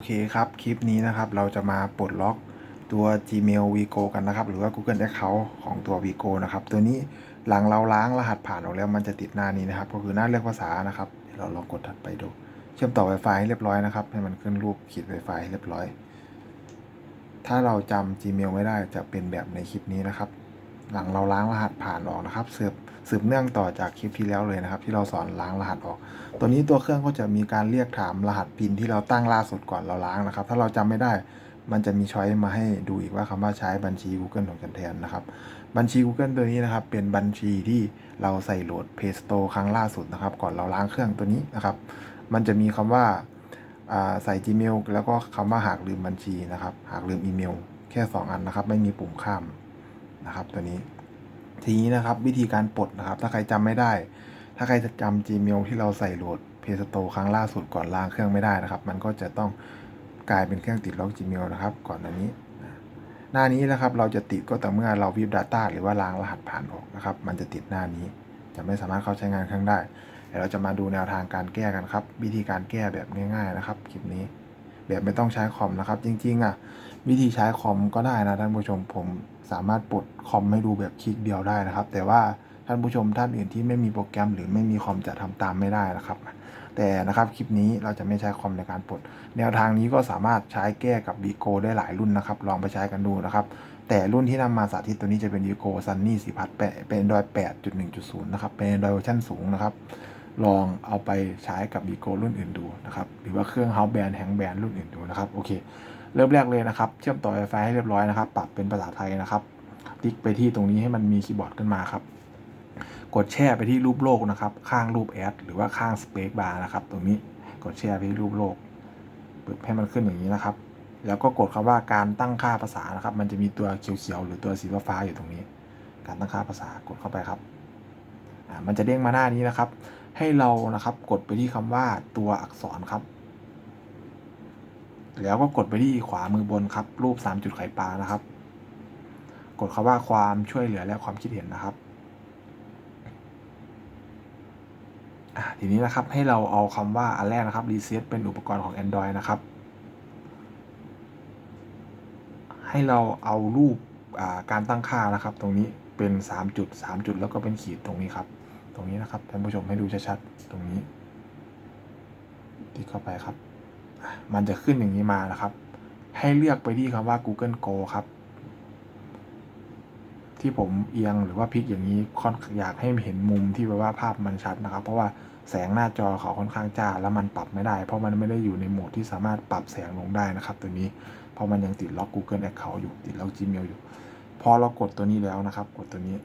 โอเคครับ คลิปนี้นะครับเราจะมาปลดล็อกตัว Gmail Vigo กันนะครับ หรือว่า Google Account ของตัว Vigo นะครับ ตัวนี้หลังเราล้างรหัสผ่านออกแล้วมันจะติดหน้านี้นะครับ ก็คือหน้าเลือกภาษานะครับเดี๋ยวเราลองกดถัดไปดู เชื่อมต่อ Wi-Fi ให้เรียบร้อยนะครับ ให้มันขึ้นรูปขีด Wi-Fi เรียบร้อย ถ้าเราจำ Gmail ไม่ได้จะเป็นแบบในคลิปนี้นะครับ หลังเราล้างรหัสผ่านออกนะครับสืบสืบเนื่องต่อจากคลิปที่แล้วเลยนะครับ ที่เราสอนล้างรหัสออก ตัวนี้ตัวเครื่องก็จะมีการเรียกถามรหัสพินที่เราตั้งล่าสุดก่อนเราล้างนะครับ ถ้าเราจำไม่ได้มันจะมีช้อยมาให้ดูอีกว่าคำว่าใช้บัญชี Google ของจันแทนนะครับ บัญชี Google ตัวนี้นะครับ เป็นบัญชีที่เราใส่โหลด Play Store ครั้งล่าสุดนะครับ ก่อนเราล้างเครื่องตัวนี้นะครับ มันจะมีคำว่าอ่าใส่ Gmail แล้วก็คำว่าหากลืมบัญชีนะครับ หากลืมอีเมล แค่ 2 อันนะครับ ไม่มีปุ่มข้าม นะครับ ตัวนี้ ทีนี้นะครับ วิธีการปลดนะครับ ถ้าใครจำไม่ได้ ถ้าใครจะจำ Gmail ที่เราใส่โหลด Play Store ครั้งล่าสุดก่อนล้างเครื่องไม่ได้นะครับ มันก็จะต้องกลายเป็นเครื่องติดล็อก Gmail นะครับ ก่อนอันนี้ หน้านี้นะครับ เราจะติดก็แต่เมื่อเราวิบ Data หรือว่าล้างรหัสผ่านออกนะครับ มันจะติดหน้านี้ จะไม่สามารถเข้าใช้งานเครื่องได้เดี๋ยวเราจะมาดูแนวทางการแก้กันครับ วิธีการแก้แบบง่ายๆนะครับคลิปนี้แบบไม่ต้องใช้คอมนะครับ จริงๆอะ วิธีใช้คอมก็ได้นะท่านผู้ชมผมสามารถปลดคอมให้ดูแบบคลิกเดียวได้นะครับ แต่ว่าท่านผู้ชมท่านอื่นที่ไม่มีโปรแกรมหรือไม่มีคอมจะทำตามไม่ได้นะครับ แต่นะครับคลิปนี้เราจะไม่ใช้คอมในการปลด แนวทางนี้ก็สามารถใช้แก้กับ v ีโกได้หลายรุ่นนะครับ ลองไปใช้กันดูนะครับ แต่รุ่นที่นำมาสาธิตตัวนี้จะเป็น v ีโกซันนี่สี่พัดแปเป็น Android 8.1.0นะครับ เป็น Android เวอร์ชันสูงนะครับ ลองเอาไปใช้กับ v ีโกรุ่นอื่นดูนะครับ หรือว่าเครื่อง House Band แฮงแบรนรุ่นอื่นดูนะครับ โอเค เริ่มแรกเลยนะครับ เชื่อมต่อ Wi-Fi ให้เรียบร้อยนะครับ ปรับเป็นภาษาไทยนะครับติ๊กไปที่ตรงนี้ให้มันมีคีย์บอร์ดขึ้นมาครับ กดแช่ไปที่รูปโลกนะครับ ข้างรูปแอดหรือว่าข้างสเปซบาร์นะครับ ตรงนี้กดแช่ไปที่รูปโลกปึ๊บให้มันขึ้นอย่างนี้นะครับ แล้วก็กดคำว่าการตั้งค่าภาษานะครับ มันจะมีตัวเขียวๆหรือตัวสีฟ้าอยู่ตรงนี้ การตั้งค่าภาษากดเข้าไปครับมันจะเด้งมาหน้านี้นะครับ ให้เรานะครับกดไปที่คำว่าตัวอักษรครับ แล้วก็กดไปที่ขวามือบนครับ รูป 3 จุดไข่ปลานะครับ กดคำว่าความช่วยเหลือและความคิดเห็นนะครับทีนี้นะครับให้เราเอาคำว่าอันแรกนะครับ reset เป็นอุปกรณ์ของ Android นะครับ ให้เราเอารูปาการตั้งค่านะครับ ตรงนี้เป็น 3 จุด 3 จุดแล้วก็เป็นขีดตรงนี้ครับ ตรงนี้นะครับท่านผู้ชมให้ดูชัดๆตรงนี้ติ๊กเข้าไปครับ มันจะขึ้นอย่างนี้มานะครับ ให้เลือกไปที่คำว่า Google Go ครับ ที่ผมเอียงหรือว่าพลิกอย่างนี้ค่อนอยากให้เห็นมุมที่แบบว่าภาพมันชัดนะครับ เพราะว่าแสงหน้าจอเขาค่อนข้างจ้า แล้วมันปรับไม่ได้ เพราะมันไม่ได้อยู่ในโหมดที่สามารถปรับแสงลงได้นะครับ ตัวนี้ เพราะมันยังติดล็อก Google Account อยู่ติดล็อก Gmail อยู่ พอเรากดตัวนี้แล้วนะครับ กดตัวนี้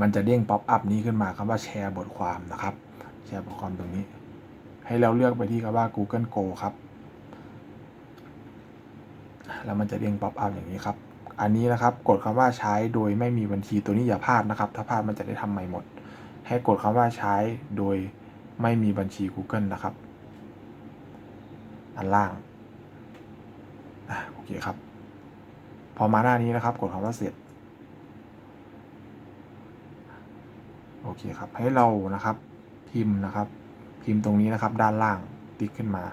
มันจะเด้งป๊อปอัพนี้ขึ้นมาคำว่าแชร์บทความนะครับ แชร์บทความตรงนี้ ให้เราเลือกไปที่คำว่า Google Go ครับ แล้วมันจะเด้งป๊อปอัพอย่างนี้ครับ อันนี้นะครับกดคำว่าใช้โดยไม่มีบัญชีตัวนี้อย่าพลาดนะครับ ถ้าพลาดมันจะได้ทำใหม่หมด ให้กดคำว่าใช้โดยไม่มีบัญชี Google นะครับ อันล่างอโอเคครับ พอมาหน้านี้นะครับ กดคำว่าเสร็จโอเคครับ ให้เรานะครับ พิมพ์นะครับ พิมพ์ตรงนี้นะครับ ด้านล่างติ๊กขึ้นมา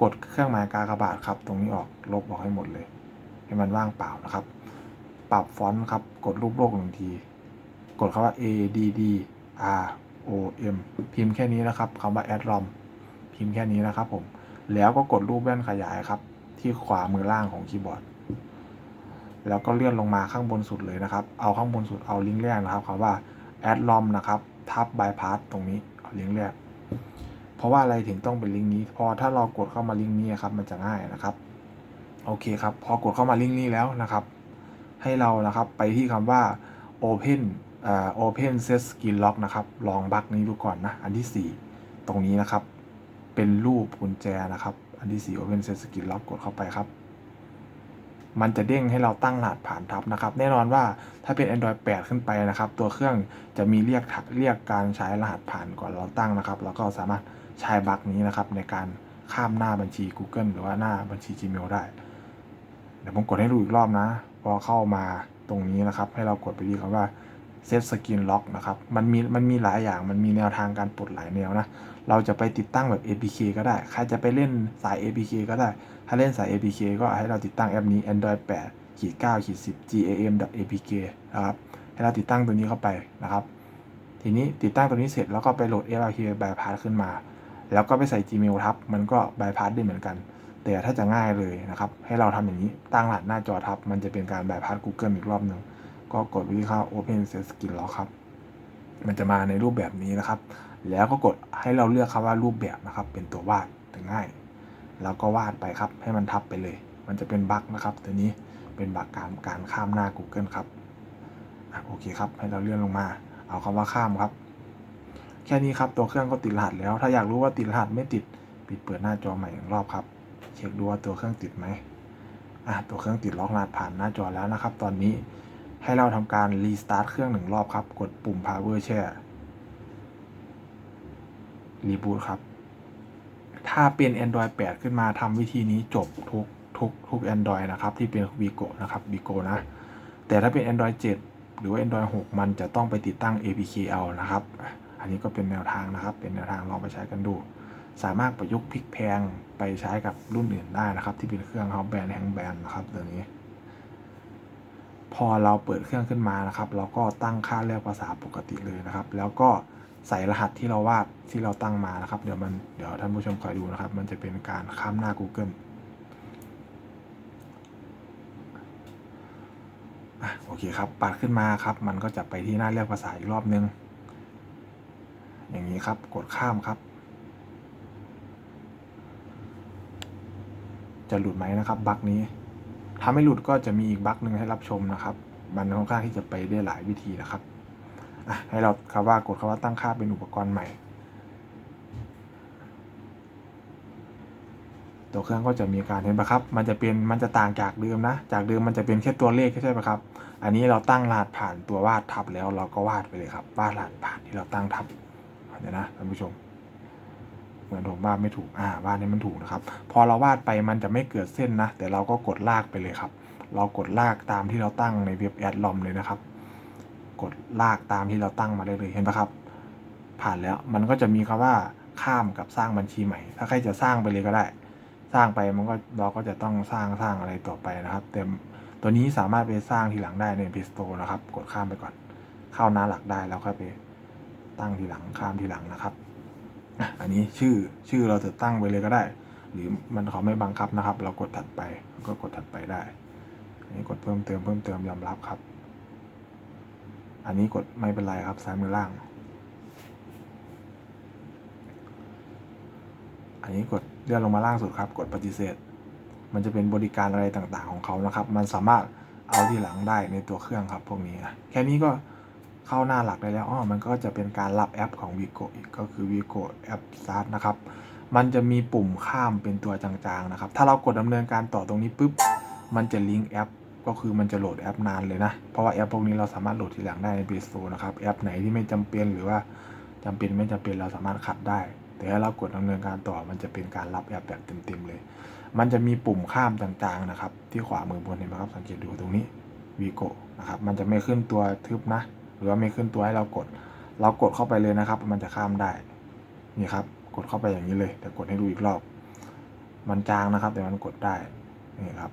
กดเครื่องหมายกากบาทครับ ตรงนี้ออกลบออกให้หมดเลย ให้มันว่างเปล่านะครับ ปรับฟอนต์ครับ กดรูปโลกหนึ่งที กดคำว่า A D D R O M พิมพ์แค่นี้นะครับคำว่า add rom พิมพ์แค่นี้นะครับผม แล้วก็กดรูปแว่นขยายครับ ที่ขวามือล่างของคีย์บอร์ด แล้วก็เลื่อนลงมาข้างบนสุดเลยนะครับ เอาข้างบนสุดเอาลิงก์แรกนะครับคำว่า add rom นะครับทับ bypass ตรงนี้เอาลิงก์แรก เพราะว่าอะไรถึงต้องเป็นลิงก์นี้ พอถ้าเรากดเข้ามาลิงก์นี้ครับมันจะง่ายนะครับ โอเคครับ พอกดเข้ามาลิงก์นี้แล้วนะครับ ให้เรานะครับไปที่คำว่า open อ่า open set skin lock นะครับ ลองบักนี้ดูก่อนนะ อันที่ 4 ตรงนี้นะครับ เป็นรูปกุญแจนะครับ อันที่ 4 open set skin lock กดเข้าไปครับ มันจะเด้งให้เราตั้งรหัสผ่านทับนะครับ แน่นอนว่าถ้าเป็น Android 8 ขึ้นไปนะครับ ตัวเครื่องจะมีเรียกทักเรียกการใช้รหัสผ่านก่อนเราตั้งนะครับ แล้วก็สามารถใช้บั๊กนี้นะครับในการข้ามหน้าบัญชี Google หรือว่าหน้าบัญชี Gmail ได้ เดี๋ยวผมกดให้ดูอีกรอบนะ พอเข้ามาตรงนี้นะครับ ให้เรากดไปที่คำว่า เซตสกินล็อกนะครับ มันมีมันมีหลายอย่าง มันมีแนวทางการปลดหลายแนวนะ เราจะไปติดตั้งแบบ APK ก็ได้ ใครจะไปเล่นสาย APK ก็ได้ ถ้าเล่นสาย APK ก็ให้เราติดตั้งแอปนี้ Android 8ขีด9ขีด10 gam apk นะครับ ให้เราติดตั้งตัวนี้เข้าไปนะครับ ทีนี้ติดตั้งตัวนี้เสร็จแล้วก็ไปโหลด APK bypass ขึ้นมา แล้วก็ไปใส่ Gmail ทับ มันก็ bypass ได้เหมือนกัน แต่ถ้าจะง่ายเลยนะครับ ให้เราทำอย่างนี้ ตั้งรหัสหน้าจอทับ มันจะเป็นการ bypass Google อีกรอบหนึ่ง ก็กดวิธีเข้า Open Set Skin Lock ครับ มันจะมาในรูปแบบนี้นะครับ แล้วก็กดให้เราเลือกครับว่ารูปแบบนะครับ เป็นตัววาดถึงง่าย แล้วก็วาดไปครับ ให้มันทับไปเลย มันจะเป็นบั๊กนะครับ ตัวนี้เป็นบั๊กการการข้ามหน้า Google ครับอโอเคครับ ให้เราเลื่อนลงมา เอาคำว่าข้ามครับ แค่นี้ครับ ตัวเครื่องก็ติดรหัสแล้ว ถ้าอยากรู้ว่าติดรหัสไม่ติด ปิดเปิดหน้าจอใหม่อีกรอบครับ เช็คดูว่าตัวเครื่องติดไหมอะตัวเครื่องติดล็อกรหัสผ่านหน้าจอแล้วนะครับ ตอนนี้ ให้เราทำการรีสตาร์ทเครื่องหนึ่งรอบครับ กดปุ่ม power share รีบูตครับ ถ้าเป็น Android 8 ขึ้นมาทำวิธีนี้จบทุกทุกทุก Android นะครับ ที่เป็น Vigo นะครับ Vigo นะ แต่ถ้าเป็น Android 7 หรือว่า Android 6 มันจะต้องไปติดตั้ง APK เอานะครับ อันนี้ก็เป็นแนวทางนะครับ เป็นแนวทางลองไปใช้กันดู สามารถประยุกต์พลิกแพงไปใช้กับรุ่นอื่นได้นะครับ ที่เป็นเครื่องเขาแบรนด์แฮงแบรนด์นะครับตัวนี้ พอเราเปิดเครื่องขึ้นมานะครับ เราก็ตั้งค่าเรียกภาษาปกติเลยนะครับ แล้วก็ใส่รหัสที่เราวาดที่เราตั้งมานะครับ เดี๋ยวมันเดี๋ยวท่านผู้ชมคอยดูนะครับ มันจะเป็นการข้ามหน้า Google โอเคครับปัดขึ้นมาครับ มันก็จะไปที่หน้าเรียกภาษาอีกรอบนึง อย่างนี้ครับกดข้ามครับ จะหลุดไหมนะครับบั๊กนี้ ถ้าไม่หลุดก็จะมีอีกบั๊กหนึ่งให้รับชมนะครับ มันค่อนข้างที่จะไปได้หลายวิธีนะครับให้เราคำว่ากดคำว่าตั้งค่าเป็นอุปกรณ์ใหม่ ตัวเครื่องก็จะมีการเห็นปะครับ มันจะเป็นมันจะต่างจากเดิมนะ จากเดิมมันจะเป็นแค่ตัวเลขใช่ไหมครับ อันนี้เราตั้งรหัสผ่านตัววาดทับแล้วเราก็วาดไปเลยครับวาดรหัสผ่านที่เราตั้งทับเดี๋ยวนะท่านผู้ชม เหมือนผมวาดไม่ถูกอ่าวาดให้มันถูกนะครับ พอเราวาดไปมันจะไม่เกิดเส้นนะ แต่เราก็กดลากไปเลยครับ เรากดลากตามที่เราตั้งในเว็บแอดลอมเลยนะครับ กดลากตามที่เราตั้งมาเลยเห็นปะครับ ผ่านแล้วมันก็จะมีคำว่าข้ามกับสร้างบัญชีใหม่ ถ้าใครจะสร้างไปเลยก็ได้ สร้างไปมันก็เราก็จะต้องสร้างสร้างอะไรต่อไปนะครับแต่ตัวนี้สามารถไปสร้างทีหลังได้ใน Play Store นะครับ กดข้ามไปก่อน เข้าหน้าหลักได้แล้วค่อยไปตั้งทีหลังข้ามทีหลังนะครับ อันนี้ชื่อชื่อเราจะตั้งไปเลยก็ได้ หรือมันเขาไม่บังคับนะครับ เรากดถัดไปก็กดถัดไปได้ อันนี้กดเพิ่มเติมเพิ่มเติมยอมรับครับ อันนี้กดไม่เป็นไรครับซ้ายมือล่าง อันนี้กดเลื่อนลงมาล่างสุดครับ กดปฏิเสธ มันจะเป็นบริการอะไรต่างๆของเขานะครับ มันสามารถเอาที่หลังได้ในตัวเครื่องครับ พวกนี้นะแค่นี้ก็ เข้าหน้าหลักได้แล้วอ๋อมันก็จะเป็นการรับแอปของ Vigo อีกก็คือ Vigo App Start นะครับ มันจะมีปุ่มข้ามเป็นตัวจางๆนะครับ ถ้าเรากดดำเนินการต่อตรงนี้ปุ๊บ มันจะลิงก์แอป ก็คือมันจะโหลดแอปนานเลยนะ เพราะว่าแอปพวกนี้เราสามารถโหลดทีหลังได้ใน Play Store นะครับ แอปไหนที่ไม่จำเป็นหรือว่าจำเป็นไม่จำเป็นเราสามารถขัดได้ แต่ถ้าเรากดดำเนินการต่อ มันจะเป็นการรับแอปแบบเต็มๆเลย มันจะมีปุ่มข้ามจางๆนะครับ ที่ขวามือบนเห็นไหมครับ สังเกตดูตรงนี้ Vigo นะครับ มันจะไม่ขึ้นตัวทึบนะ รือว่าไม่ขึ้นตัวให้เรากด เรากดเข้าไปเลยนะครับ มันจะข้ามได้นี่ครับ กดเข้าไปอย่างนี้เลย แต่กดให้ดูอีกรอบ มันจางนะครับ แต่มันกดได้นี่ครับ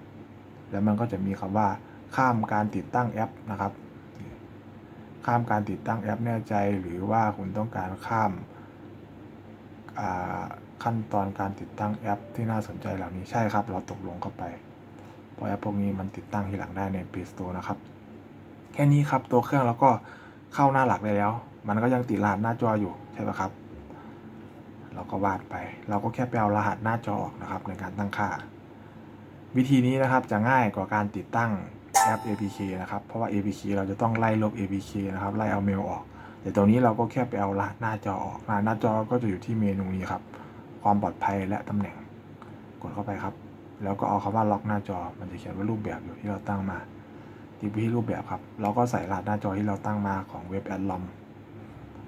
แล้วมันก็จะมีคำว่าข้ามการติดตั้งแอปนะครับ ข้ามการติดตั้งแอปแน่ใจ หรือว่าคุณต้องการข้ามาขั้นตอนการติดตั้งแอป ที่น่าสนใจเหล่านี้ใช่ครับ เราตกลงเข้าไปเพราะแอปพวกนี้มันติดตั้งทีหลังได้ใน Play Store นะครับ แค่นี้ครับตัวเครื่องเราก็ เข้าหน้าหลักได้แล้ว มันก็ยังติดรหัสหน้าจออยู่ใช่ไหมครับ เราก็วาดไป เราก็แค่ไปเอารหัสหน้าจอออกนะครับ ในการตั้งค่า วิธีนี้นะครับจะง่ายกว่าการติดตั้งแอป APK นะครับ เพราะว่า APK เราจะต้องไล่ลบ APK นะครับ ไล่เอาเมลออก แต่ตรงนี้เราก็แค่ไปเอารหัสหน้าจอออกรหัสหน้าจอก็จะอยู่ที่เมนูนี้ครับ ความปลอดภัยและตำแหน่ง กดเข้าไปครับ แล้วก็เอาคำว่าล็อกหน้าจอ มันจะเขียนว่ารูปแบบอยู่ที่เราตั้งมา ติ๊กไปที่รูปแบบครับ เราก็ใส่รหัสหน้าจอที่เราตั้งมาของเว็บแอดลอม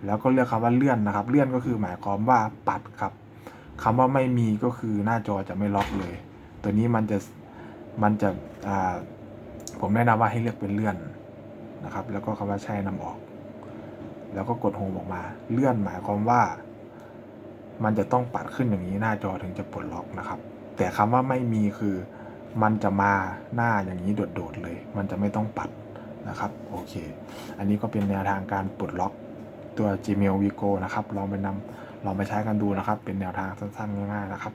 แล้วก็เลือกคำว่าเลื่อนนะครับ เลื่อนก็คือหมายความว่าปัดครับคำว่าไม่มีก็คือหน้าจอจะไม่ล็อกเลย ตัวนี้มันจะมันจะอ่าผมแนะนำว่าให้เลือกเป็นเลื่อนนะครับ แล้วก็คำว่าใช่นำออก แล้วก็กดโฮมออกมา เลื่อนหมายความว่า มันจะต้องปัดขึ้นอย่างนี้หน้าจอถึงจะปลดล็อกนะครับ แต่คำว่าไม่มีคือ มันจะมาหน้าอย่างนี้โดดๆเลย มันจะไม่ต้องปัดนะครับโอเค อันนี้ก็เป็นแนวทางการปลดล็อกตัว Gmail Vigo นะครับลองไปนำลองไปใช้กันดูนะครับ เป็นแนวทางสั้นๆง่ายๆนะครับ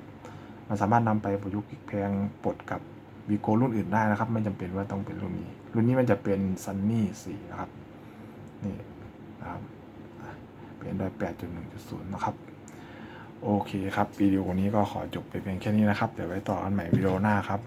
มันสามารถนำไปประยุกต์พลิกแพลงปลดกับ Vigo รุ่นอื่นได้นะครับ ไม่จำเป็นว่าต้องเป็นรุ่นนี้ รุ่นนี้มันจะเป็น Sunny 4นะครับนี่นะครับเป็นด้วย8.1.0 นะครับ โอเคครับวิดีโอนี้ก็ขอจบไปเพียงแค่นี้นะครับ เดี๋ยวไว้ต่อกันใหม่วิดีโอหน้าครับ